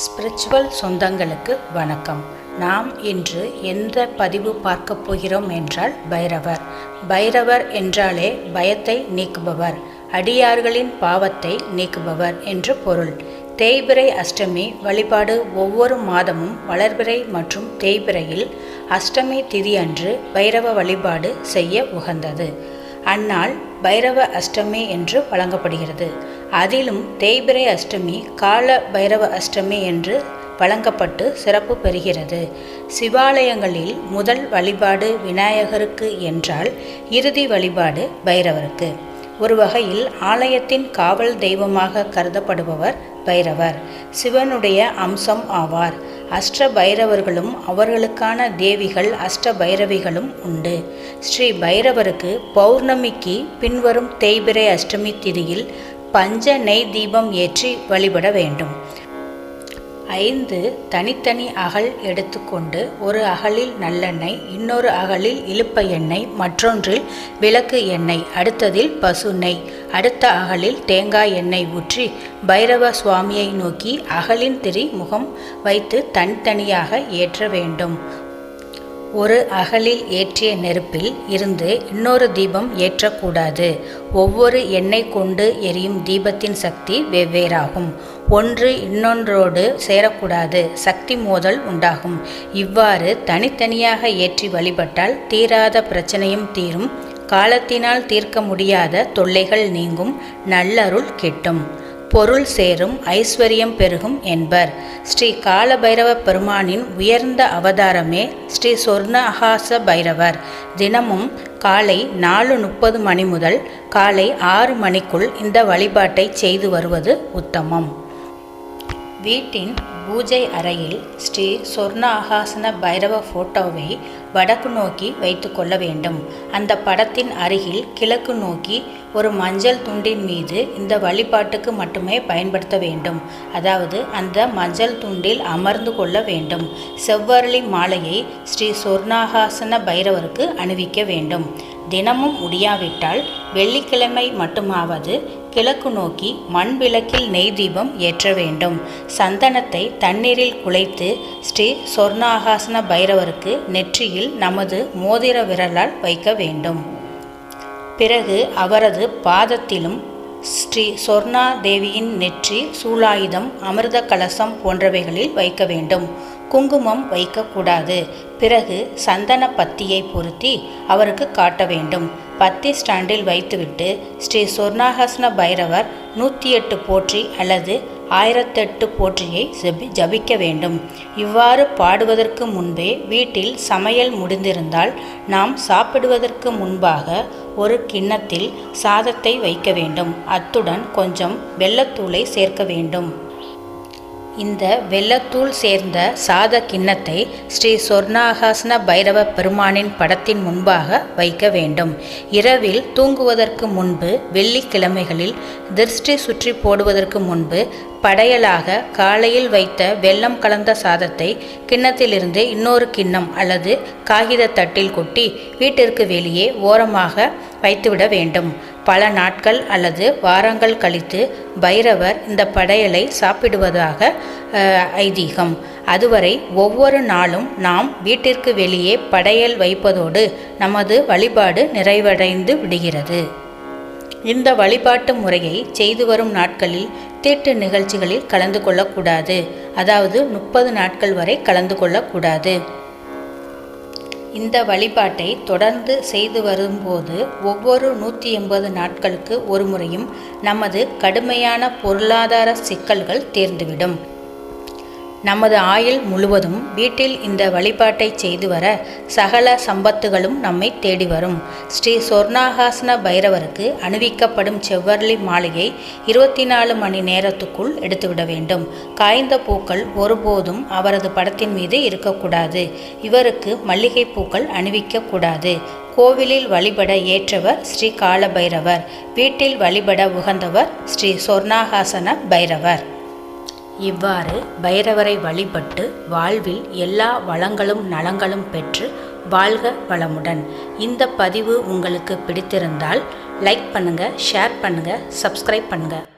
Spiritual சொந்தங்களுக்கு வணக்கம். நாம் இன்று எந்த பதிவு பார்க்க போகிறோம் என்றால் பைரவர். பைரவர் என்றாலே பயத்தை நீக்குபவர் அடியார்களின் பாவத்தை நீக்குபவர் என்று பொருள். தேய்பிறை அஷ்டமி வழிபாடு ஒவ்வொரு மாதமும் வளர்பிறை மற்றும் தேய்பிறையில் அஷ்டமி திதி அன்று பைரவ வழிபாடு செய்ய உகந்தது. அந்நாள் பைரவ அஷ்டமி என்று வழங்கப்படுகிறது. அதிலும் தேய்பிரை அஷ்டமி கால பைரவ அஷ்டமி என்று வழங்கப்பட்டு சிறப்பு பெறுகிறது. சிவாலயங்களில் முதல் வழிபாடு விநாயகருக்கு என்றால் இறுதி வழிபாடு பைரவருக்கு. ஒரு வகையில் ஆலயத்தின் காவல் தெய்வமாக கருதப்படுபவர் பைரவர். சிவனுடைய அம்சம் ஆவார். அஷ்ட பைரவர்களும் அவர்களுக்கான தேவிகள் அஷ்ட பைரவிகளும் உண்டு. ஸ்ரீ பைரவருக்கு பௌர்ணமிக்கு பின்வரும் தேய்பிரை அஷ்டமி திதியில் பஞ்ச நெய் தீபம் ஏற்றி வழிபட வேண்டும். ஐந்து தனித்தனி அகல் எடுத்துக்கொண்டு ஒரு அகலில் நல்லெண்ணெய் இன்னொரு அகலில் இழுப்ப எண்ணெய் மற்றொன்றில் விளக்கு எண்ணெய் அடுத்ததில் பசு நெய் அடுத்த அகலில் தேங்காய் எண்ணெய் ஊற்றி பைரவ சுவாமியை நோக்கி அகலின் திரி முகம் வைத்து தனித்தனியாக ஏற்ற வேண்டும். ஒரு அகலில் ஏற்றிய நெருப்பில் இருந்து இன்னொரு தீபம் ஏற்றக்கூடாது. ஒவ்வொரு எண்ணெய் கொண்டு எரியும் தீபத்தின் சக்தி வெவ்வேறாகும். ஒன்று இன்னொன்றோடு சேரக்கூடாது. சக்தி மோதல் உண்டாகும். இவ்வாறு தனித்தனியாக ஏற்றி வழிபட்டால் தீராத பிரச்சனையும் தீரும். காலத்தினால் தீர்க்க முடியாத தொல்லைகள் நீங்கும். நல்லருள் கிட்டும். பொருள் சேரும் ஐஸ்வர்யம் பெருகும் என்பர். ஸ்ரீ காலபைரவ பெருமானின் உயர்ந்த அவதாரமே ஸ்ரீ சொர்ணஹாச பைரவர். தினமும் காலை நாலு முப்பது மணி முதல் காலை ஆறு மணிக்குள் இந்த வழிபாட்டை செய்து வருவது உத்தமம். வீட்டின் பூஜை அறையில் ஸ்ரீ சொர்ண ஆகாசன பைரவ போட்டோவை வடக்கு நோக்கி வைத்து கொள்ள வேண்டும். அந்த படத்தின் அருகில் கிழக்கு நோக்கி ஒரு மஞ்சள் துண்டின் மீது இந்த வழிபாட்டுக்கு மட்டுமே பயன்படுத்த வேண்டும். அதாவது அந்த மஞ்சள் துண்டில் அமர்ந்து கொள்ள வேண்டும். செவ்வரளி மாலையை ஸ்ரீ சொர்ணாகாசன பைரவருக்கு அணிவிக்க வேண்டும். தினமும் முடியாவிட்டால் வெள்ளிக்கிழமை மட்டுமாவது கிழக்கு நோக்கி மண் விளக்கில் நெய் தீபம் ஏற்ற வேண்டும். சந்தனத்தை தண்ணீரில் குலைத்து ஸ்ரீ சொர்ணாகாசன பைரவருக்கு நெற்றியில் நமது மோதிர விரலால் வைக்க வேண்டும். பிறகு அவரது பாதத்திலும் ஸ்ரீ சொர்ணா தேவியின் நெற்றி சூலாயுதம் அமிர்த கலசம் போன்றவைகளில் வைக்க வேண்டும். குங்குமம் வைக்கக்கூடாது. பிறகு சந்தன பத்தியை பொருத்தி அவருக்கு காட்ட வேண்டும். பத்தி ஸ்டாண்டில் வைத்துவிட்டு ஸ்ரீ சொர்ணாகசன பைரவர் நூற்றி எட்டு போற்றி அல்லது ஆயிரத்தெட்டு போற்றியை ஜபி ஜபிக்க வேண்டும். இவ்வாறு பாடுவதற்கு முன்பே வீட்டில் சமையல் முடிந்திருந்தால் நாம் சாப்பிடுவதற்கு முன்பாக ஒரு கிண்ணத்தில் சாதத்தை வைக்க வேண்டும். அத்துடன் கொஞ்சம் வெள்ளத்தூளை சேர்க்க வேண்டும். இந்த வெள்ளத்தூள் சேர்ந்த சாத கிண்ணத்தை ஸ்ரீ சொர்ணாகாசன பைரவ பெருமானின் படத்தின் முன்பாக வைக்க வேண்டும். இரவில் தூங்குவதற்கு முன்பு வெள்ளிக்கிழமைகளில் திருஷ்டி சுற்றி போடுவதற்கு முன்பு படையலாக காலையில் வைத்த வெள்ளம் கலந்த சாதத்தை கிண்ணத்திலிருந்து இன்னொரு கிண்ணம் அல்லது காகித தட்டில் கொட்டி வீட்டிற்கு வெளியே ஓரமாக வைத்துவிட வேண்டும். பல நாட்கள் அல்லது வாரங்கள் கழித்து பைரவர் இந்த படையலை சாப்பிடுவதாக ஐதீகம். அதுவரை ஒவ்வொரு நாளும் நாம் வீட்டிற்கு வெளியே படையல் வைப்பதோடு நமது வழிபாடு நிறைவடைந்து விடுகிறது. இந்த வழிபாட்டு முறையை செய்து வரும் நாட்களில் தீட்டு நிகழ்ச்சிகளில் கலந்து கொள்ளக்கூடாது. அதாவது முப்பது நாட்கள் வரை கலந்து கொள்ளக்கூடாது. இந்த வழிபாட்டை தொடர்ந்து செய்து வரும்போது ஒவ்வொரு நூற்றி எண்பது நாட்களுக்கு ஒரு முறையும் நமது கடுமையான பொருளாதார சிக்கல்கள் தீர்ந்துவிடும். நமது ஆயுள் முழுவதும் வீட்டில் இந்த வழிபாட்டை செய்து வர சகல சம்பத்துகளும் நம்மை தேடி வரும். ஸ்ரீ சொர்ணாகாசன பைரவருக்கு அணிவிக்கப்படும் செவ்வர்லி மாலையை இருபத்தி நாலு மணி நேரத்துக்குள் எடுத்துவிட வேண்டும். காய்ந்த பூக்கள் ஒருபோதும் அவரது படத்தின் மீது இருக்கக்கூடாது. இவருக்கு மல்லிகை பூக்கள் அணிவிக்கக்கூடாது. கோவிலில் வழிபட ஏற்றவர் ஸ்ரீ காலபைரவர். வீட்டில் வழிபட உகந்தவர் ஸ்ரீ சொர்ணாகாசன பைரவர். இவ்வாறு பைரவரை வழிபட்டு வாழ்வில் எல்லா வளங்களும் நலங்களும் பெற்று வாழ்க வளமுடன். இந்த பதிவு உங்களுக்கு பிடித்திருந்தால் லைக் பண்ணுங்கள் ஷேர் பண்ணுங்கள் சப்ஸ்கிரைப் பண்ணுங்கள்